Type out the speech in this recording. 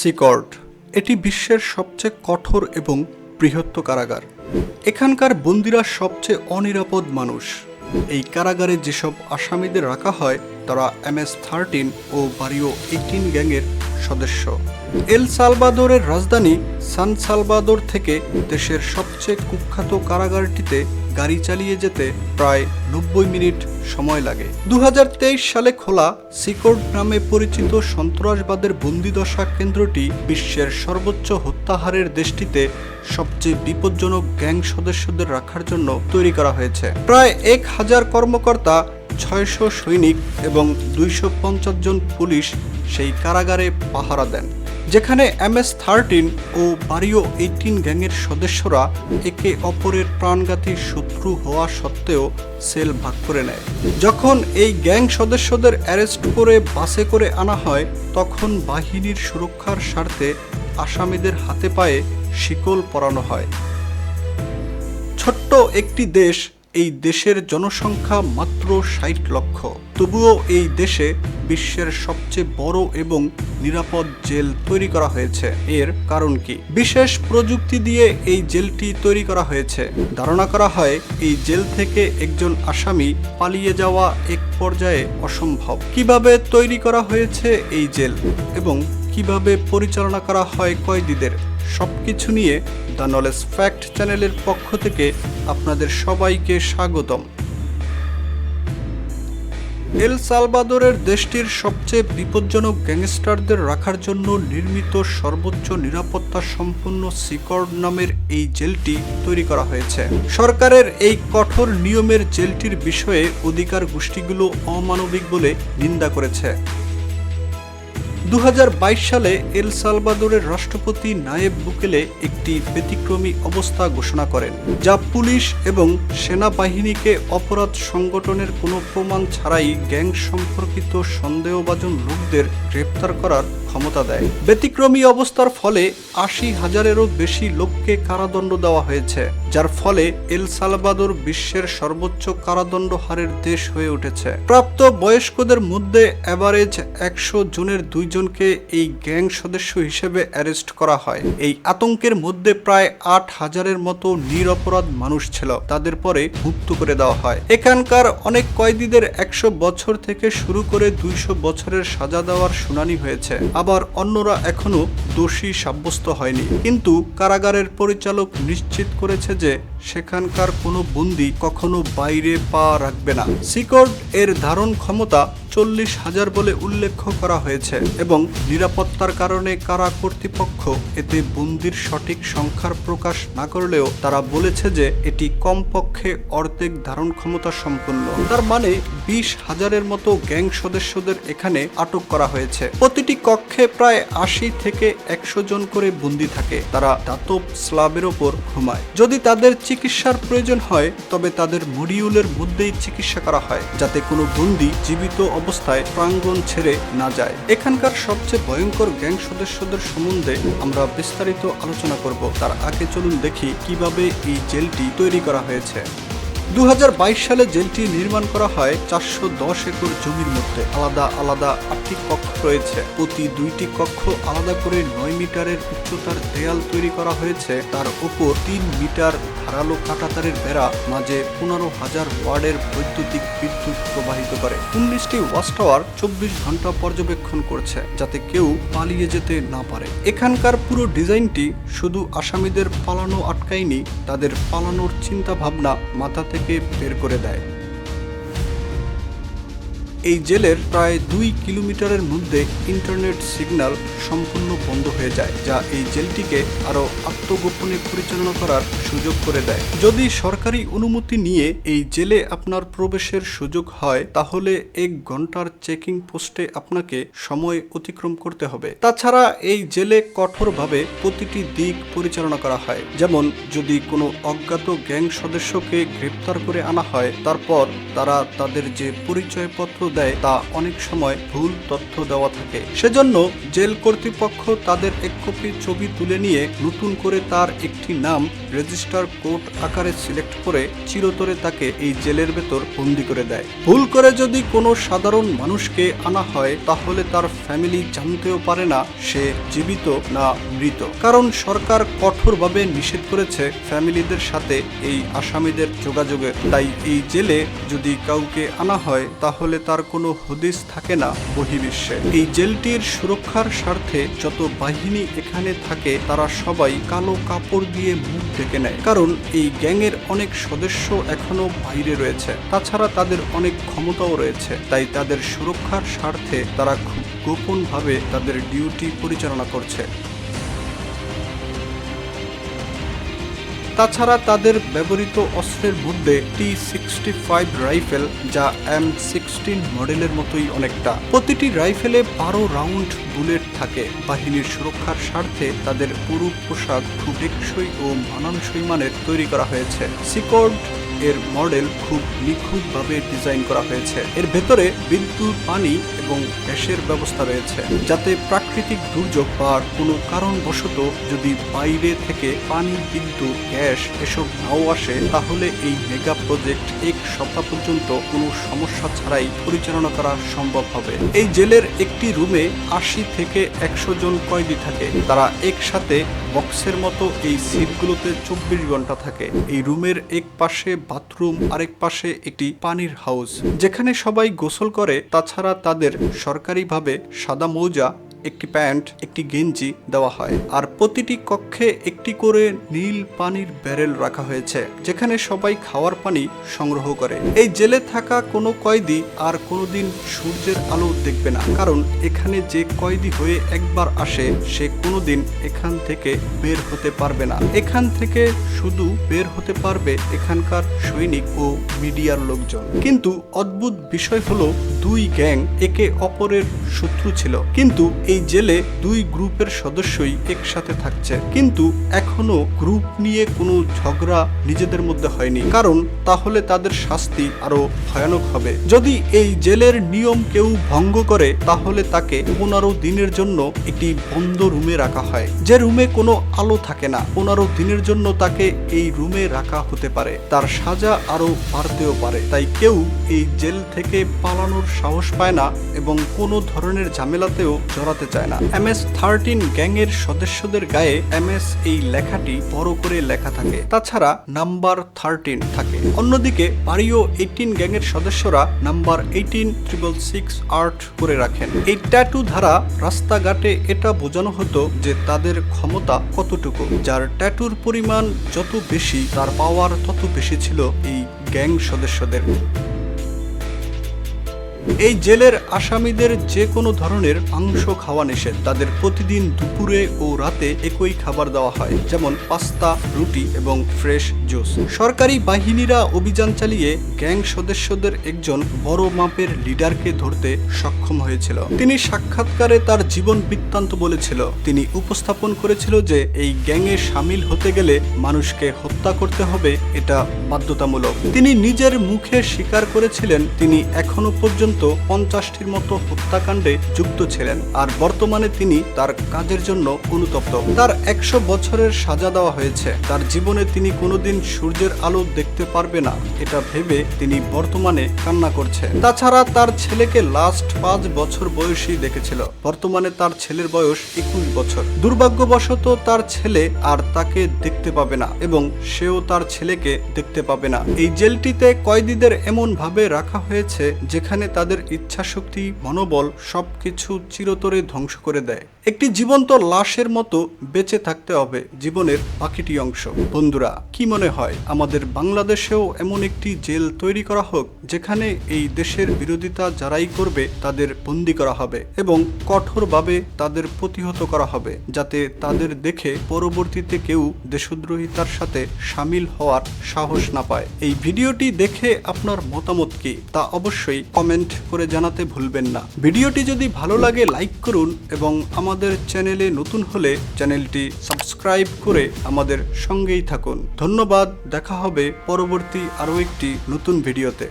সিকর্ড এটি বিশ্বের সবচেয়ে কঠোর এবং বৃহত্ত কারাগার। এখানকার বন্দিরা সবচেয়ে অনিরাপদ মানুষ। এই কারাগারে যেসব আসামিদের রাখা হয়, তারা এম এস থার্টিন ও বারিও এইটিন গ্যাংয়ের সদস্য। এল সালভাদোরের রাজধানী সান সালভাদোর থেকে দেশের সবচেয়ে কুখ্যাত কারাগারটিতে গাড়ি চালিয়ে যেতে প্রায় নব্বই মিনিট সময় লাগে। দু হাজার তেইশ সালে খোলা সিকোর্ড নামে পরিচিত সন্ত্রাসবাদের বন্দিদশা কেন্দ্রটি বিশ্বের সর্বোচ্চ হত্যাহারের দেশটিতে সবচেয়ে বিপজ্জনক গ্যাং সদস্যদের রাখার জন্য তৈরি করা হয়েছে। প্রায় এক হাজার কর্মকর্তা, ছয়শো সৈনিক এবং দুইশো পঞ্চাশ জন পুলিশ সেই কারাগারে পাহারা দেন। যেখানে এম এস থার্টিন ও বারিও এইটিন গ্যাংয়ের সদস্যরা একে অপরের প্রাণঘাতী শত্রু হওয়া সত্ত্বেও সেল ভাগ করে নেয়। যখন এই গ্যাং সদস্যদের অ্যারেস্ট করে বাসে করে আনা হয়, তখন বাহিনীর সুরক্ষার স্বার্থে আসামিদের হাতে পায়ে শিকল পরানো হয়। ছোট্ট একটি দেশ, এই দেশের জনসংখ্যা মাত্র ষাট লক্ষ। তবুও এই দেশে বিশ্বের সবচেয়ে বড় এবং নিরাপদ জেল তৈরি করা হয়েছে। এর কারণ কি? বিশেষ প্রযুক্তি দিয়ে এই জেলটি তৈরি করা হয়েছে। ধারণা করা হয়, এই জেল থেকে একজন আসামি পালিয়ে যাওয়া এক পর্যায়ে অসম্ভব। কীভাবে তৈরি করা হয়েছে এই জেল এবং কীভাবে পরিচালনা করা হয় কয়েদিদের? সবকিছু নিয়ে দ্য নলেজ ফ্যাক্ট চ্যানেলের পক্ষ থেকে আপনাদের সবাইকে স্বাগতম। এল সালভাদোরের দেশটির সবচেয়ে বিপজ্জনক গ্যাংস্টারদের রাখার জন্য নির্মিত সর্বোচ্চ নিরাপত্তা সম্পন্ন সিকর্ড নামের এই জেলটি তৈরি করা হয়েছে। সরকারের এই কঠোর নিয়মের জেলটির বিষয়ে অধিকার গোষ্ঠীগুলো অমানবিক বলে নিন্দা করেছে। দু হাজার বাইশ সালে এল সালভাদোরের রাষ্ট্রপতি নায়েব বুকেলে একটি ব্যতিক্রমী অবস্থা ঘোষণা করেন, যা পুলিশ এবং সেনাবাহিনীকে অপরাধ সংগঠনের কোনো প্রমাণ ছাড়াই গ্যাং সম্পর্কিত সন্দেহভাজন লোকদের গ্রেপ্তার করার ক্ষমতা দেয়। ব্যতিক্রমী অবস্থার ফলে আশি হাজারেরও বেশি লোককে কারাদণ্ড দেওয়া হয়েছে, যার ফলে এল সালভাদোর বিশ্বের সর্বোচ্চ কারাদণ্ড হারের দেশ হয়ে উঠেছে। প্রাপ্ত বয়স্কদের মধ্যে অ্যাভারেজ একশো জনের দুইজনকে এই গ্যাং সদস্য হিসেবে অ্যারেস্ট করা হয়। এই আতঙ্কের মধ্যে প্রায় আট হাজারের মতো নিরপরাধ মানুষ ছিল, তাদের পরে মুক্ত করে দেওয়া হয়। এখানকার অনেক কয়েদিদের একশো বছর থেকে শুরু করে দুইশো বছরের সাজা দেওয়ার শুনানি হয়েছে। আবার অন্যরা এখনও দোষী সাব্যস্ত হয়নি। কিন্তু কারাগারের পরিচালক নিশ্চিত করেছে যে সেখানকার কোনো বন্দি কখনো বাইরে পা রাখবে না। সিকর্ড এর ধারণ ক্ষমতা চল্লিশ হাজার বলে উল্লেখ করা হয়েছে এবং নিরাপত্তার কারণে কারা কর্তৃপক্ষ এতে বন্দির সঠিক সংখ্যার প্রকাশ না করলেও তারা বলেছে যে এটি কমপক্ষে অর্ধেক ধারণ ক্ষমতা সম্পন্ন। তার মানে বিশ হাজারের মতো গ্যাং সদস্যদের এখানে আটক করা হয়েছে। প্রতিটি কক্ষে প্রায় আশি থেকে একশো জন করে বন্দি থাকে। তারা দাতব স্লাবের ওপর ঘুমায়। যদি তাদের চিকিৎসার প্রয়োজন হয়, তবে তাদের মডিউলের মধ্যেই চিকিৎসা করা হয়, যাতে কোনো বন্দি জীবিত অবস্থায় প্রাঙ্গণ ছেড়ে না যায়। এখানকার সবচেয়ে ভয়ঙ্কর গ্যাং সদস্যদের সম্বন্ধে আমরা বিস্তারিত আলোচনা করব। তার আগে চলুন দেখি কীভাবে এই জেলটি তৈরি করা হয়েছে। দু হাজার বাইশ সালে জেলটি নির্মাণ করা হয় চারশো দশ একর জমির মধ্যে। আলাদা আলাদা আটটি কক্ষ রয়েছে। প্রতি দুইটি কক্ষ আলাদা করে নয় মিটারের উচ্চতার দেয়াল তৈরি করা হয়েছে। তার উপর তিন মিটার ধারালো কাঁটাতারের বেড়া, মাঝে পনেরো হাজার ওয়ার্ডের বৈদ্যুতিক বিদ্যুৎ প্রবাহিত করে। উনিশটি ওয়াচ টাওয়ার চব্বিশ ঘণ্টা পর্যবেক্ষণ করছে, যাতে কেউ পালিয়ে যেতে না পারে। এখানকার পুরো ডিজাইনটি শুধু আসামিদের পালানো আটকায়নি, তাদের পালানোর চিন্তা ভাবনা মাথা থেকে বের করে দেয়। এই জেলের প্রায় দুই কিলোমিটারের মধ্যে ইন্টারনেট সিগন্যাল সম্পূর্ণ বন্ধ হয়ে যায়, যা এই জেলটিকে আরও আত্মগোপনে পরিচালনা করার সুযোগ করে দেয়। যদি সরকারি অনুমতি নিয়ে এই জেলে আপনার প্রবেশের সুযোগ হয়, তাহলে এক ঘণ্টার চেকিং পোস্টে আপনাকে সময় অতিক্রম করতে হবে। তাছাড়া এই জেলে কঠোরভাবে প্রতিটি দিক পরিচালনা করা হয়। যেমন, যদি কোনো অজ্ঞাত গ্যাং সদস্যকে গ্রেপ্তার করে আনা হয়, তারপর তারা তাদের যে পরিচয়পত্র দেয় তা অনেক সময় ভুল তথ্য দেওয়া থাকে। সেজন্য জেল কর্তৃপক্ষ তাদের এক কপি ছবি তুলে নিয়ে নতুন করে তার একটি নাম রেজিস্টার কোর্ট আকারে সিলেক্ট করে চিরতরে তাকে এই জেলের ভেতর বন্দি করে দেয়। ভুল করে যদি কোনো সাধারণ মানুষকে আনা হয়, তাহলে তার ফ্যামিলি জানতেও পারে না সে জীবিত না মৃত। কারণ সরকার কঠোরভাবে নিষেধ করেছে ফ্যামিলিদের সাথে এই আসামিদের যোগাযোগে তাই এই জেলে যদি কাউকে আনা হয়, তাহলে তার কোনো হদিস থাকে না বহির্বিশ্বে। এই জেলটির সুরক্ষার স্বার্থে যত বাহিনী এখানে থাকে, তারা সবাই কালো কাপড় দিয়ে মুখ ঢেকে নেয়। কারণ এই গ্যাংয়ের অনেক সদস্য এখনও বাইরে রয়েছে। তাছাড়া তাদের অনেক ক্ষমতাও রয়েছে। তাই তাদের সুরক্ষার স্বার্থে তারা খুব গোপনভাবে তাদের ডিউটি পরিচালনা করছে। তাছাড়া তাদের ব্যবহৃত অস্ত্রের মধ্যে টি সিক্সটি ফাইভ রাইফেল, যা এম সিক্সটিন মডেলের মতোই অনেকটা। প্রতিটি রাইফেলে বারো রাউন্ড বুলেট থাকে। বাহিনীর সুরক্ষার স্বার্থে তাদের পুরু পোশাক খুব টেকসই ও মানানসই মানের তৈরি করা হয়েছে। সিকর্ড এর মডেল খুব নিখুঁতভাবে ডিজাইন করা হয়েছে। এর ভেতরে বিদ্যুৎ, পানি এবং গ্যাসের ব্যবস্থা রয়েছে, যাতে প্রাকৃতিক দুর্যোগ বা কোনো কারণবশত যদি বাইরে থেকে পানি, বিদ্যুৎ, গ্যাস এসব নাও আসে, তাহলে এই মেগা প্রজেক্ট এক সপ্তাহ পর্যন্ত কোনো সমস্যা ছাড়াই পরিচালনা করা সম্ভব হবে। এই জেলের একটি রুমে আশি থেকে একশো জন কয়েদি থাকে। তারা একসাথে বক্সের মতো এই সিটগুলোতে চব্বিশ ঘণ্টা থাকে। এই রুমের এক পাশে বাথরুম, আরেক পাশে একটি পানির হাউস। যেখানে সবাই গোসল করে, তাছাড়া তাদের সরকারিভাবে সাদা মৌজা একটি প্যান্ট, একটি গেঞ্জি দেওয়া হয়। আর প্রতিটি কক্ষে একটি করে নীল পানির ব্যারেল রাখা হয়েছে, যেখানে সবাই খাওয়ার পানি সংগ্রহ করে। এই জেলে থাকা কোনো কয়েদি আর কোনোদিন সূর্যের আলো দেখবে না, কারণ এখানে যে কয়েদি হয়ে একবার আসে, সে কোনোদিন এখান থেকে বের হতে পারবে না। এখান থেকে শুধু বের হতে পারবে এখানকার সৈনিক ও মিডিয়ার লোকজন। কিন্তু অদ্ভুত বিষয় হলো, দুই গ্যাং একে অপরের শত্রু ছিল। কিন্তু এই জেলে দুই গ্রুপের সদস্যই একসাথে থাকছে। কিন্তু এখনও গ্রুপ নিয়ে কোনো ঝগড়া নিজেদের মধ্যে হয়নি। কারণ তাহলে তাদের শাস্তি আরও ভয়ানক হবে। যদি এই জেলের নিয়ম কেউ ভঙ্গ করে, তাহলে তাকে পনেরো দিনের জন্য একটি বন্ধ রুমে রাখা হয়। যে রুমে কোনো আলো থাকে না, পনেরো দিনের জন্য তাকে এই রুমে রাখা হতে পারে। তার সাজা আরও বাড়তেও পারে। তাই কেউ এই জেল থেকে পালানোর সাহস পায় না এবং কোনো ধরনের ঝামেলাতেও জড়াতে চায় না। এম এস থার্টিন গ্যাংয়ের সদস্যদের গায়ে এম এস এই লেখাটি বড় করে লেখা থাকে। তাছাড়া নাম্বার থার্টিন থাকে। অন্যদিকে পারিও এইটিন গ্যাংয়ের সদস্যরা number eighteen triple six art করে রাখেন। এই ট্যাটু ধারা রাস্তাঘাটে এটা বোঝানো হতো যে তাদের ক্ষমতা কতটুকু। যার ট্যাটুর পরিমাণ যত বেশি, তার পাওয়ার তত বেশি ছিল এই গ্যাং সদস্যদের। এই জেলের আসামিদের যে কোনো ধরনের মাংস খাওয়া নিষেধ। তাদের প্রতিদিন দুপুরে ও রাতে একই খাবার দেওয়া হয়, যেমন পাস্তা, রুটি এবং ফ্রেশ জুস। সরকারি বাহিনীরা অভিযান চালিয়ে গ্যাং সদস্যদের একজন বড় মাপের লিডারকে ধরতে সক্ষম হয়েছিল। তিনি সাক্ষাৎকারে তার জীবন বৃত্তান্ত বলেছিল। তিনি উপস্থাপন করেছিল যে এই গ্যাংয়ে সামিল হতে গেলে মানুষকে হত্যা করতে হবে, এটা বাধ্যতামূলক। তিনি নিজের মুখে স্বীকার করেছিলেন, তিনি এখনও পর্যন্ত পঞ্চাশটির মতো হত্যাকাণ্ডে যুক্ত ছিলেন, আর বর্তমানে তিনি তার কাজের জন্য অনুতপ্ত। তার একশো বছরের সাজা দেওয়া হয়েছে। তার জীবনে তিনি কোনোদিন সূর্যের আলো দেখতে পারবে না, এটা ভেবে তিনি বর্তমানে কান্না করছে তাছাড়া তার ছেলেকে লাস্ট পাঁচ বছর বয়সী দেখেছিল। বর্তমানে তার ছেলের বয়স একুশ বছর। দুর্ভাগ্যবশত তার ছেলে আর তাকে দেখতে পাবে না, এবং সেও তার ছেলেকে দেখতে পাবে না। এই জেলটিতে কয়েদিদের এমন ভাবে রাখা হয়েছে, যেখানে তাদের ইচ্ছাশক্তি মনোবল সব কিছু চিরতরে ধ্বংস করে দেয়। একটি জীবন্ত লাশের মতো বেঁচে থাকতে হবে জীবনের বাকিটি অংশ। বন্ধুরা, কি মনে হয়, আমাদের বাংলাদেশেও এমন একটি জেল তৈরি করা হোক, যেখানে এই দেশের বিরোধিতা যারাই করবে, তাদের বন্দি করা হবে এবং কঠোরভাবে তাদের প্রতিহত করা হবে, যাতে তাদের দেখে পরবর্তীতে কেউ দেশদ্রোহিতার সাথে সামিল হওয়ার সাহস না পায়। এই ভিডিওটি দেখে আপনার মতামত কি, তা অবশ্যই কমেন্ট করে জানাতে ভুলবেন না। ভিডিওটি যদি ভালো লাগে, লাইক করুন এবং আমাদের চ্যানেলে নতুন হলে চ্যানেলটি সাবস্ক্রাইব করে আমাদের সঙ্গেই থাকুন। ধন্যবাদ, দেখা হবে পরবর্তী আরও একটি নতুন ভিডিওতে।